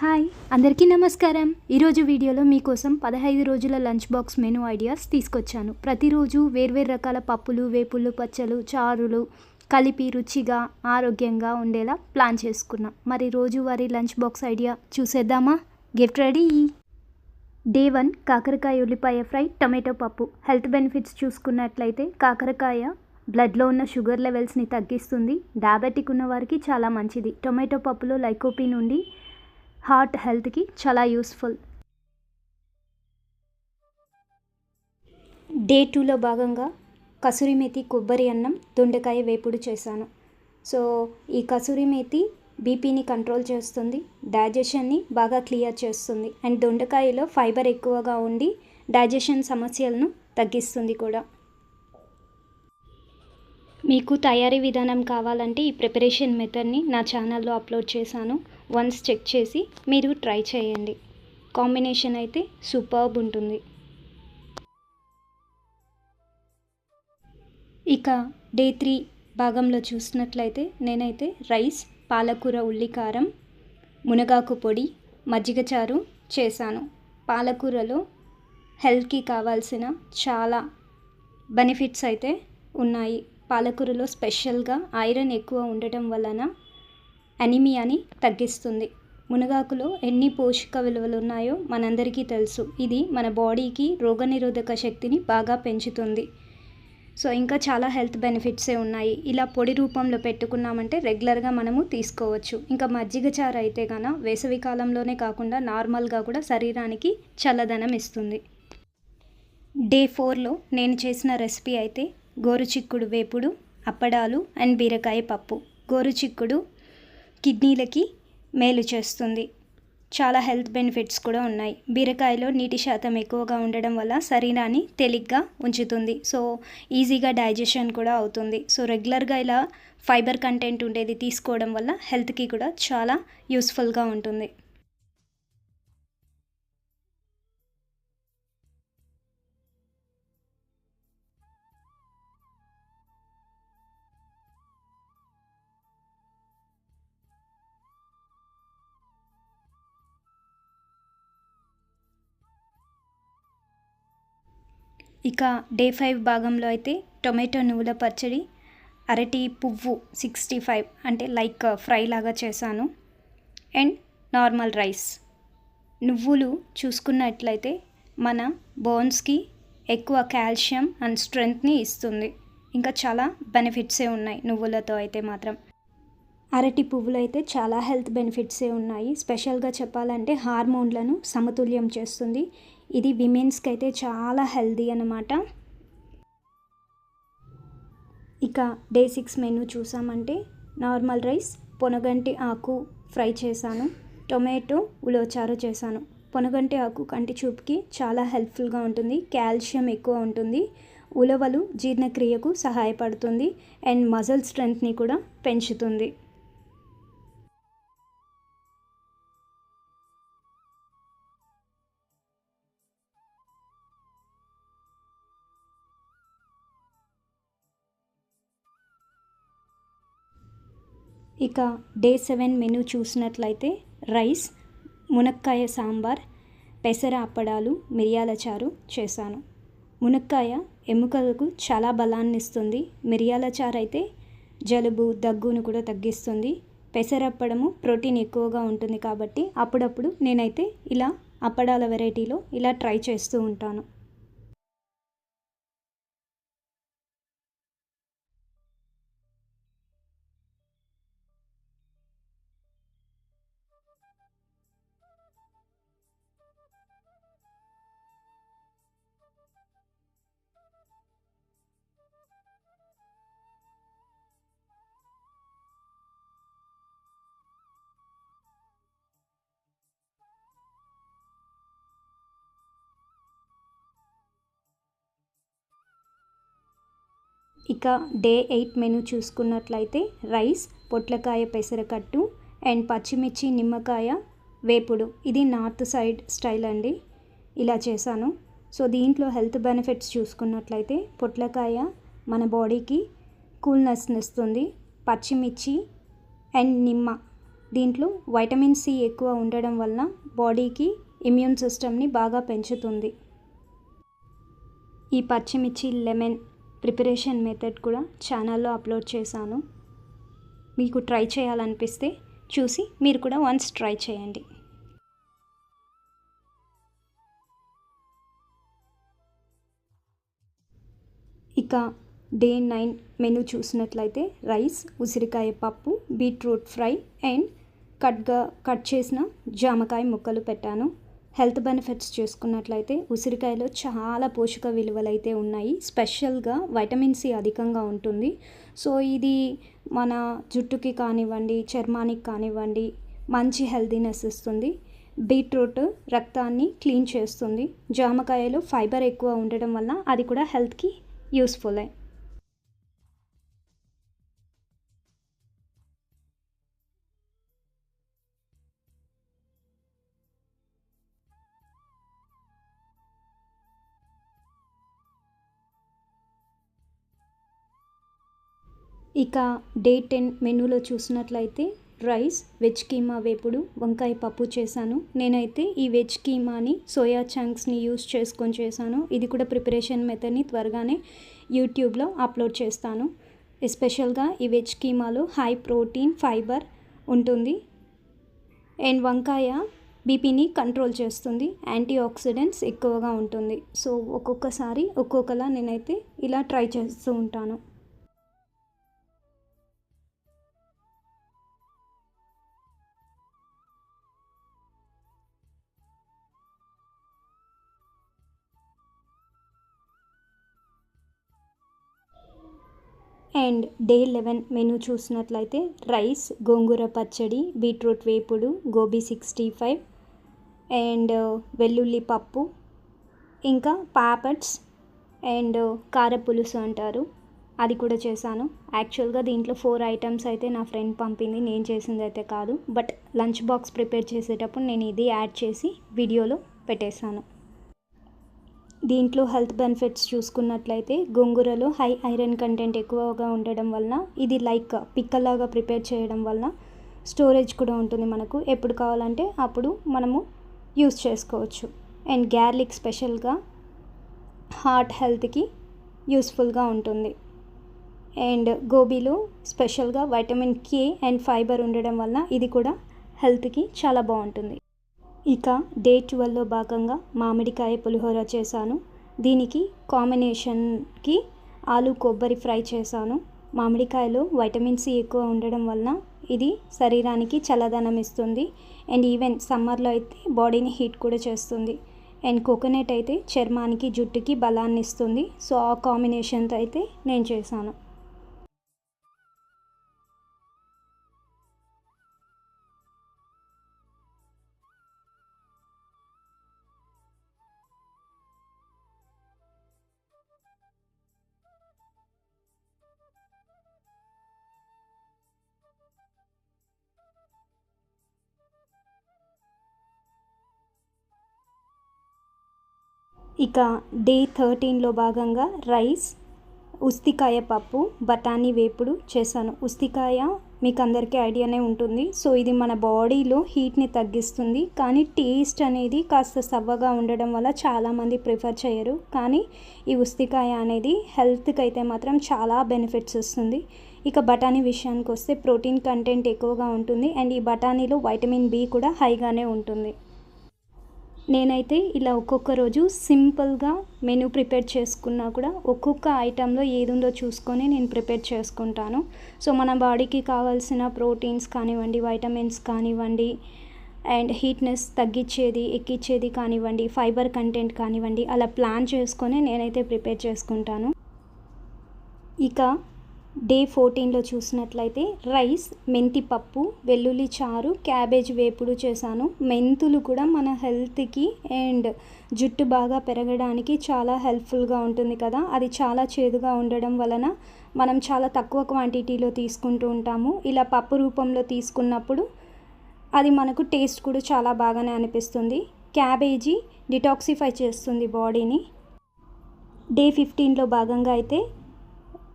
Hi అందరికీ నమస్కారం. ఈరోజు వీడియోలో మీకోసం పదహైదు రోజుల లంచ్ బాక్స్ మెనూ ఐడియాస్ తీసుకొచ్చాను. ప్రతిరోజు వేర్వేరు రకాల పప్పులు వేపుళ్ళు పచ్చలు చారులు కలిపి రుచిగా ఆరోగ్యంగా ఉండేలా ప్లాన్ చేసుకున్నాం. మరి రోజువారీ లంచ్ బాక్స్ ఐడియా చూసేద్దామా? Gift ready! డే వన్ కాకరకాయ ఉల్లిపాయ ఫ్రై టమాటో పప్పు. హెల్త్ బెనిఫిట్స్ చూసుకున్నట్లయితే కాకరకాయ బ్లడ్లో ఉన్న షుగర్ లెవెల్స్ని తగ్గిస్తుంది. డయాబెటిక్ ఉన్న వారికి చాలా మంచిది. టొమాటో పప్పులో లైకోపీ ఉండి హార్ట్ హెల్త్కి చాలా యూస్ఫుల్. డే టూలో భాగంగా కసూరి మేతి కొబ్బరి అన్నం దొండకాయ వేపుడు చేశాను. సో ఈ కసూరి మేతి బీపీని కంట్రోల్ చేస్తుంది డైజెషన్ని బాగా క్లియర్ చేస్తుంది అండ్ దొండకాయలో ఫైబర్ ఎక్కువగా ఉండి డైజెషన్ సమస్యలను తగ్గిస్తుంది కూడా. మీకు తయారీ విధానం కావాలంటే ఈ ప్రిపరేషన్ మెథడ్ని నా ఛానల్లో అప్లోడ్ చేశాను. వన్స్ చెక్ చేసి మీరు ట్రై చేయండి. కాంబినేషన్ అయితే సూపర్బ్ ఉంటుంది. ఇక డే త్రీ భాగంలో చూసినట్లయితే నేనైతే రైస్ పాలకూర ఉల్లికారం మునగాకు పొడి మజ్జిగ చారు చేశాను. పాలకూరలో హెల్త్కి కావాల్సిన చాలా బెనిఫిట్స్ అయితే ఉన్నాయి. పాలకూరలో స్పెషల్గా ఐరన్ ఎక్కువ ఉండటం వలన అనిమియాని తగ్గిస్తుంది. మునగాకులో ఎన్ని పోషక విలువలు ఉన్నాయో మనందరికీ తెలుసు. ఇది మన బాడీకి రోగనిరోధక శక్తిని బాగా పెంచుతుంది. సో ఇంకా చాలా హెల్త్ బెనిఫిట్సే ఉన్నాయి. ఇలా పొడి రూపంలో పెట్టుకున్నామంటే రెగ్యులర్గా మనము తీసుకోవచ్చు. ఇంకా మజ్జిగ చారు అయితే కన వేసవి కాలంలోనే కాకుండా నార్మల్గా కూడా శరీరానికి చల్లదనం ఇస్తుంది. డే ఫోర్లో నేను చేసిన రెసిపీ అయితే గోరుచిక్కుడు వేపుడు అప్పడాలు అండ్ బీరకాయ పప్పు. గోరుచిక్కుడు కిడ్నీలకి మేలు చేస్తుంది. చాలా హెల్త్ బెనిఫిట్స్ కూడా ఉన్నాయి. బీరకాయలో నీటి శాతం ఎక్కువగా ఉండడం వల్ల శరీరాన్ని తేలిగ్గా ఉంచుతుంది. సో ఈజీగా డైజెషన్ కూడా అవుతుంది. సో రెగ్యులర్గా ఇలా ఫైబర్ కంటెంట్ ఉండేది తీసుకోవడం వల్ల హెల్త్కి కూడా చాలా యూస్ఫుల్గా ఉంటుంది. ఇక డే ఫైవ్ భాగంలో అయితే టొమాటో నువ్వుల పచ్చడి అరటి పువ్వు సిక్స్టీ ఫైవ్ అంటే లైక్ ఫ్రై లాగా చేశాను. And normal rice. నువ్వులు చూసుకున్నట్లయితే మన బోన్స్కి ఎక్కువ కాల్షియం అండ్ స్ట్రెంగ్త్ని ఇస్తుంది. ఇంకా చాలా బెనిఫిట్సే ఉన్నాయి నువ్వులతో అయితే మాత్రం. అరటి పువ్వులు అయితే చాలా హెల్త్ బెనిఫిట్సే ఉన్నాయి. స్పెషల్గా చెప్పాలంటే హార్మోన్లను సమతుల్యం చేస్తుంది. ఇది విమెన్స్కి అయితే చాలా హెల్దీ అనమాట ఇక డే సిక్స్ మెనూ చూసామంటే నార్మల్ రైస్ పొనగంటి ఆకు ఫ్రై చేశాను టొమాటో ఉలోచారు చేశాను. పొనగంటి ఆకు కంటి చూపుకి చాలా హెల్ప్ఫుల్గా ఉంటుంది కాల్షియం ఎక్కువ ఉంటుంది ఉలవలు జీర్ణక్రియకు సహాయపడుతుంది అండ్ మజల్ స్ట్రెంత్ని కూడా పెంచుతుంది. ఇక డే సెవెన్ మెనూ చూసినట్లయితే రైస్ మునక్కాయ సాంబార్ పెసర అప్పడాలు మిరియాల చారు చేశాను. మునక్కాయ ఎముకలకు చాలా బలాన్ని ఇస్తుంది మిరియాల చారు అయితే జలుబు దగ్గును కూడా తగ్గిస్తుంది. పెసరప్పడము ప్రోటీన్ ఎక్కువగా ఉంటుంది కాబట్టి అప్పుడప్పుడు నేనైతే ఇలా అప్పడాల వెరైటీలో ఇలా ట్రై చేస్తూ ఉంటాను. ఇక డే ఎయిట్ మెనూ చూసుకున్నట్లయితే రైస్ పొట్లకాయ పెసరకట్టు అండ్ పచ్చిమిర్చి నిమ్మకాయ వేపుడు. ఇది నార్త్ సైడ్ స్టైల్ అండి. ఇలా చేశాను. సో దీంట్లో హెల్త్ బెనిఫిట్స్ చూసుకున్నట్లయితే పొట్లకాయ మన బాడీకి కూల్నెస్ని ఇస్తుంది. పచ్చిమిర్చి అండ్ నిమ్మ. దీంట్లో వైటమిన్ సి ఎక్కువ ఉండడం వలన బాడీకి ఇమ్యూన్ సిస్టమ్ని బాగా పెంచుతుంది. ఈ పచ్చిమిర్చి లెమన్ ప్రిపరేషన్ మెథడ్ కూడా ఛానల్లో అప్లోడ్ చేశాను. మీకు ట్రై చేయాలనిపిస్తే చూసి మీరు కూడా వన్స్ ట్రై చేయండి. ఇక డే నైన్ మెనూ చూసినట్లయితే రైస్ ఉసిరికాయ పప్పు బీట్రూట్ ఫ్రై అండ్ కట్గా కట్ చేసిన జామకాయ ముక్కలు పెట్టాను. హెల్త్ బెనిఫిట్స్ చూసుకున్నట్లయితే ఉసిరికాయలో చాలా పోషక విలువలు అయితే ఉన్నాయి. స్పెషల్గా వైటమిన్ సి అధికంగా ఉంటుంది. సో ఇది మన జుట్టుకి కానివ్వండి చర్మానికి కానివ్వండి మంచి హెల్తీనెస్ ఇస్తుంది. బీట్రూట్ రక్తాన్ని క్లీన్ చేస్తుంది. జామకాయలో ఫైబర్ ఎక్కువ ఉండడం వల్ల అది కూడా హెల్త్కి యూస్ఫుల్. ఇక డే టెన్ మెనూలో చూసినట్లయితే రైస్ వెజ్ కీమా వేపుడు వంకాయ పప్పు చేశాను. నేనైతే ఈ వెజ్ కీమాని సోయా చంక్స్ని యూస్ చేసుకొని చేశాను. ఇది కూడా ప్రిపరేషన్ మెథడ్ని త్వరగానే యూట్యూబ్లో అప్లోడ్ చేస్తాను. ఎస్పెషల్గా ఈ వెజ్ కీమాలో హై ప్రోటీన్ ఫైబర్ ఉంటుంది. అండ్ వంకాయ బీపీని కంట్రోల్ చేస్తుంది. యాంటీ ఆక్సిడెంట్స్ ఎక్కువగా ఉంటుంది. సో ఒక్కొక్కసారి ఒక్కొక్కలా నేనైతే ఇలా ట్రై చేస్తూ ఉంటాను. అండ్ డే లెవెన్ మెనూ చూసినట్లయితే రైస్ గోంగూర పచ్చడి బీట్రూట్ వేపుడు gobi sixty five and uh, వెల్లుల్లి పప్పు ఇంకా పాపడ్స్ అండ్ uh, కార పులుసు అంటారు. అది కూడా చేశాను. యాక్చువల్గా దీంట్లో ఫోర్ ఐటమ్స్ అయితే నా ఫ్రెండ్ పంపింది. నేను చేసింది అయితే కాదు. బట్ లంచ్ బాక్స్ ప్రిపేర్ చేసేటప్పుడు నేను ఇది యాడ్ చేసి వీడియోలో పెట్టేశాను. దీంట్లో హెల్త్ బెనిఫిట్స్ చూసుకున్నట్లయితే గోంగూరలో హై ఐరన్ కంటెంట్ ఎక్కువగా ఉండడం వలన ఇది లైక్ పిక్కలాగా ప్రిపేర్ చేయడం వలన స్టోరేజ్ కూడా ఉంటుంది మనకు. ఎప్పుడు కావాలంటే అప్పుడు మనము యూస్ చేసుకోవచ్చు. అండ్ గ్యార్లిక్ స్పెషల్గా హార్ట్ హెల్త్కి యూస్ఫుల్గా ఉంటుంది. అండ్ గోబీలో స్పెషల్గా వైటమిన్ కే అండ్ ఫైబర్ ఉండడం వల్ల ఇది కూడా హెల్త్కి చాలా బాగుంటుంది. ఇక డే ట్వెల్వ్లో భాగంగా మామిడికాయ పులిహోర చేశాను. దీనికి కాంబినేషన్కి ఆలు కొబ్బరి ఫ్రై చేశాను. మామిడికాయలో వైటమిన్ సి ఎక్కువ ఉండడం వలన ఇది శరీరానికి చల్లదనం ఇస్తుంది. అండ్ ఈవెన్ సమ్మర్లో అయితే బాడీని హీట్ కూడా చేస్తుంది. అండ్ కోకోనట్ అయితే చర్మానికి జుట్టుకి బలాన్ని ఇస్తుంది సో ఆ కాంబినేషన్తో అయితే నేను చేశాను. ఇక డే థర్టీన్లో భాగంగా రైస్ ఉస్తికాయ పప్పు బఠానీ వేపుడు చేశాను. ఉస్తికాయ మీకు అందరికీ ఐడియానే ఉంటుంది. సో ఇది మన బాడీలో హీట్ని తగ్గిస్తుంది. కానీ టేస్ట్ అనేది కాస్త సవ్వగా ఉండడం వల్ల చాలామంది ప్రిఫర్ చేయరు. కానీ ఈ ఉస్తికాయ అనేది హెల్త్కి అయితే మాత్రం చాలా బెనిఫిట్స్ వస్తుంది ఇక బఠానీ విషయానికి వస్తే ప్రోటీన్ కంటెంట్ ఎక్కువగా ఉంటుంది. అండ్ ఈ బఠానీలో వైటమిన్ బి కూడా హైగానే ఉంటుంది. నేనైతే ఇలా ఒక్కొక్క రోజు సింపుల్గా మెనూ ప్రిపేర్ చేసుకున్నా కూడా ఒక్కొక్క ఐటెంలో ఏది ఉందో చూసుకొని నేను ప్రిపేర్ చేసుకుంటాను. సో మన బాడీకి కావాల్సిన ప్రోటీన్స్ కానివ్వండి వైటమిన్స్ కానివ్వండి అండ్ హీట్నెస్ తగ్గించేది ఎక్కించేది కానివ్వండి ఫైబర్ కంటెంట్ కానివ్వండి అలా ప్లాన్ చేసుకొని నేనైతే ప్రిపేర్ చేసుకుంటాను. ఇక డే ఫోర్టీన్లో చూసినట్లయితే రైస్ మెంతి పప్పు వెల్లుల్లి చారు క్యాబేజ్ వేపుడు చేశాను. మెంతులు కూడా మన హెల్త్కి అండ్ జుట్టు బాగా పెరగడానికి చాలా హెల్ప్ఫుల్గా ఉంటుంది కదా. అది చాలా చేదుగా ఉండడం వలన మనం చాలా తక్కువ క్వాంటిటీలో తీసుకుంటూ ఉంటాము. ఇలా పప్పు రూపంలో తీసుకున్నప్పుడు అది మనకు టేస్ట్ కూడా చాలా బాగానే అనిపిస్తుంది. క్యాబేజీ డిటాక్సిఫై చేస్తుంది బాడీని. డే ఫిఫ్టీన్లో భాగంగా అయితే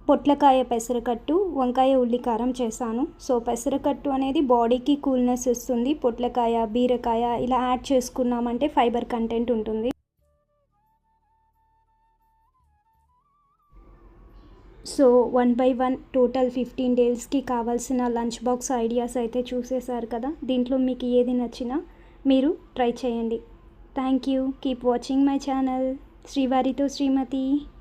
పొట్లకాయ పెసరకట్టు వంకాయ ఉల్లి కారం చేశాను. సో పెసరకట్టు అనేది బాడీకి కూల్నెస్ ఇస్తుంది. పొట్లకాయ బీరకాయ ఇలా యాడ్ చేసుకున్నామంటే ఫైబర్ కంటెంట్ ఉంటుంది. So one by one total fifteen డేస్కి కావాల్సిన లంచ్ బాక్స్ ఐడియాస్ అయితే చూసేశారు కదా? దీంట్లో మీకు ఏది నచ్చినా మీరు ట్రై చేయండి. Thank you. Keep watching my channel. శ్రీవారితో Shrimati.